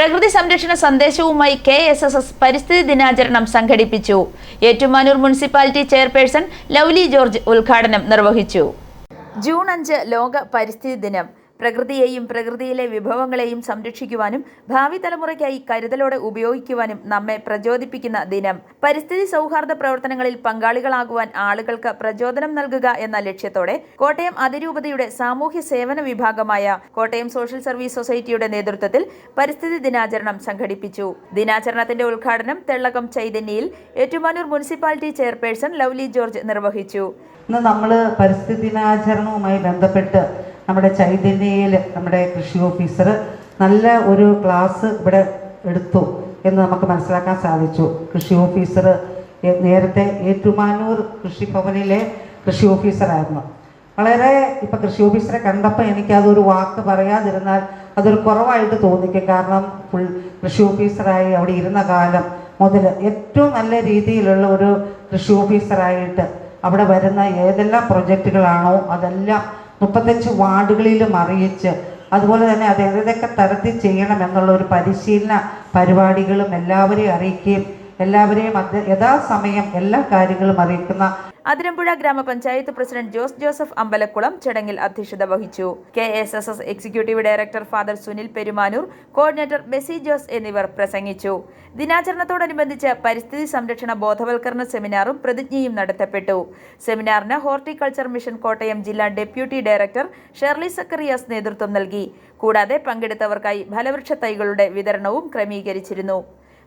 പ്രകൃതി സംരക്ഷണ സന്ദേശവുമായി കെ എസ് എസ് എസ് പരിസ്ഥിതി ദിനാചരണം സംഘടിപ്പിച്ചു. Ettumanoor municipality chairperson Lovely George ഉദ്ഘാടനം നിർവഹിച്ചു. ജൂൺ അഞ്ച് ലോക പരിസ്ഥിതി ദിനം. പ്രകൃതിയെയും പ്രകൃതിയിലെ വിഭവങ്ങളെയും സംരക്ഷിക്കുവാനും ഭാവി തലമുറയ്ക്കായി കരുതലോടെ ഉപയോഗിക്കുവാനും നമ്മെ പ്രചോദിപ്പിക്കുന്ന ദിനം. പരിസ്ഥിതി സൗഹാർദ്ദ പ്രവർത്തനങ്ങളിൽ പങ്കാളികളാകുവാൻ ആളുകൾക്ക് പ്രചോദനം നൽകുക എന്ന ലക്ഷ്യത്തോടെ കോട്ടയം അതിരൂപതയുടെ സാമൂഹ്യ സേവന വിഭാഗമായ കോട്ടയം സോഷ്യൽ സർവീസ് സൊസൈറ്റിയുടെ നേതൃത്വത്തിൽ പരിസ്ഥിതി ദിനാചരണം സംഘടിപ്പിച്ചു. ദിനാചരണത്തിന്റെ ഉദ്ഘാടനം Thellakam ചൈതന്യയിൽ Ettumanoor municipality chairperson Lovely George നിർവഹിച്ചു. ഇന്ന് നമ്മൾ പരിസ്ഥിതി ദിനാചരണവുമായി ബന്ധപ്പെട്ട് നമ്മുടെ ചൈതന്യയിൽ നമ്മുടെ കൃഷി ഓഫീസർ നല്ല ഒരു ക്ലാസ് ഇവിടെ എടുത്തു എന്ന് നമുക്ക് മനസ്സിലാക്കാൻ സാധിച്ചു. കൃഷി ഓഫീസർ നേരത്തെ ഏറ്റുമാനൂർ കൃഷിഭവനിലെ കൃഷി ഓഫീസറായിരുന്നു. വളരെ ഇപ്പം കൃഷി ഓഫീസറെ കണ്ടപ്പോൾ എനിക്കതൊരു വാക്ക് പറയാതിരുന്നാൽ അതൊരു കുറവായിട്ട് തോന്നിക്കും. കാരണം ഫുൾ കൃഷി ഓഫീസറായി അവിടെ ഇരുന്ന കാലം മുതൽ ഏറ്റവും നല്ല രീതിയിലുള്ള ഒരു കൃഷി ഓഫീസറായിട്ട് അവിടെ വരുന്ന ഏതെല്ലാം പ്രൊജക്റ്റുകളാണോ അതെല്ലാം മുപ്പത്തഞ്ച് വാർഡുകളിലും അറിയിച്ച് അതുപോലെ തന്നെ അത് ഏതൊക്കെ തരത്തിൽ ചെയ്യണം എന്നുള്ള ഒരു പരിശീലന പരിപാടികളും എല്ലാവരെയും അറിയിക്കുകയും എല്ലാവരെയും യഥാസമയം എല്ലാ കാര്യങ്ങളും അറിയിക്കുന്ന അതിരമ്പുഴ ഗ്രാമപഞ്ചായത്ത് പ്രസിഡന്റ് ജോസ് ജോസഫ് അമ്പലക്കുളം ചടങ്ങിൽ അധ്യക്ഷത വഹിച്ചു. K S S S executive director father Sunil Perumanoor coordinator Bessy Jose എന്നിവർ പ്രസംഗിച്ചു. ദിനാചരണത്തോടനുബന്ധിച്ച് പരിസ്ഥിതി സംരക്ഷണ ബോധവൽക്കരണ സെമിനാറും പ്രതിജ്ഞയും നടത്തപ്പെട്ടു. സെമിനാറിന് ഹോർട്ടിക്കൾച്ചർ മിഷൻ കോട്ടയം ജില്ലാ ഡെപ്യൂട്ടി ഡയറക്ടർ ഷെർലി സക്കറിയാസ് നേതൃത്വം നൽകി. കൂടാതെ പങ്കെടുത്തവർക്കായി ഫലവൃക്ഷ തൈകളുടെ വിതരണവും ക്രമീകരിച്ചിരുന്നു.